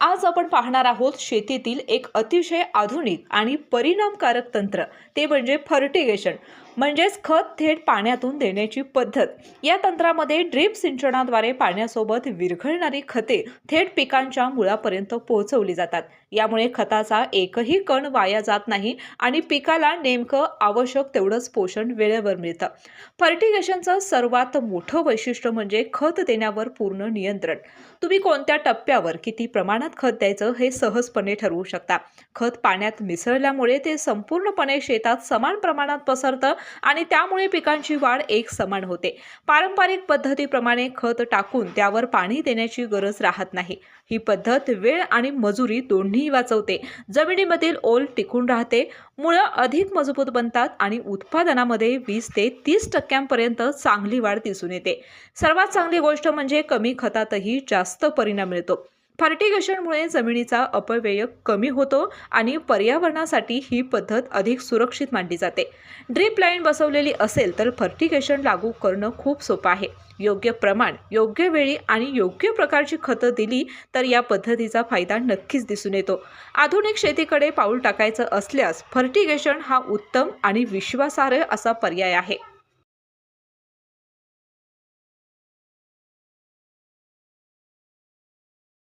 आज आपण पाहणार आहोत शेतीतील एक अतिशय आधुनिक आणि परिणामकारक तंत्र ते म्हणजे फर्टिगेशन म्हणजेच खत थेट पाण्यातून देण्याची पद्धत. या तंत्रामध्ये ड्रीप सिंचनाद्वारे पाण्यासोबत विरघळणारी खते थेट पिकांच्या मुळापर्यंत पोहोचवली जातात. यामुळे खताचा एकही कण वाया जात नाही आणि पिकाला नेमकं आवश्यक तेवढंच पोषण वेळेवर मिळतं. फर्टिगेशनचं सर्वात मोठं वैशिष्ट्य म्हणजे खत देण्यावर पूर्ण नियंत्रण. तुम्ही कोणत्या टप्प्यावर किती प्रमाणात खत द्यायचं हे सहजपणे ठरवू शकता. खत पाण्यात मिसळल्यामुळे ते संपूर्णपणे शेतात समान प्रमाणात पसरतं आणि त्यामुळे पिकांची वाढ एक समान होते. पारंपरिक पद्धतीप्रमाणे खत टाकून त्यावर पाणी देण्याची गरज राहत नाही. ही पद्धत वेळ आणि मजुरी दोन्ही वाचवते. जमिनीमधील ओल टिकून राहते. मुळं अधिक मजबूत बनतात आणि उत्पादनामध्ये वीस ते तीस टक्क्यांपर्यंत चांगली वाढ दिसून येते. सर्वात चांगली गोष्ट म्हणजे कमी खतातही जास्त परिणाम मिळतो. फर्टिगेशनमुळे जमिनीचा अपव्यय कमी होतो आणि पर्यावरणासाठी ही पद्धत अधिक सुरक्षित मानली जाते. ड्रीप लाईन बसवलेली असेल तर फर्टिगेशन लागू करणं खूप सोपं आहे. योग्य प्रमाण योग्य वेळी आणि योग्य प्रकारची खतं दिली तर या पद्धतीचा फायदा नक्कीच दिसून येतो. आधुनिक शेतीकडे पाऊल टाकायचं असल्यास फर्टिगेशन हा उत्तम आणि विश्वासार्ह असा पर्याय आहे.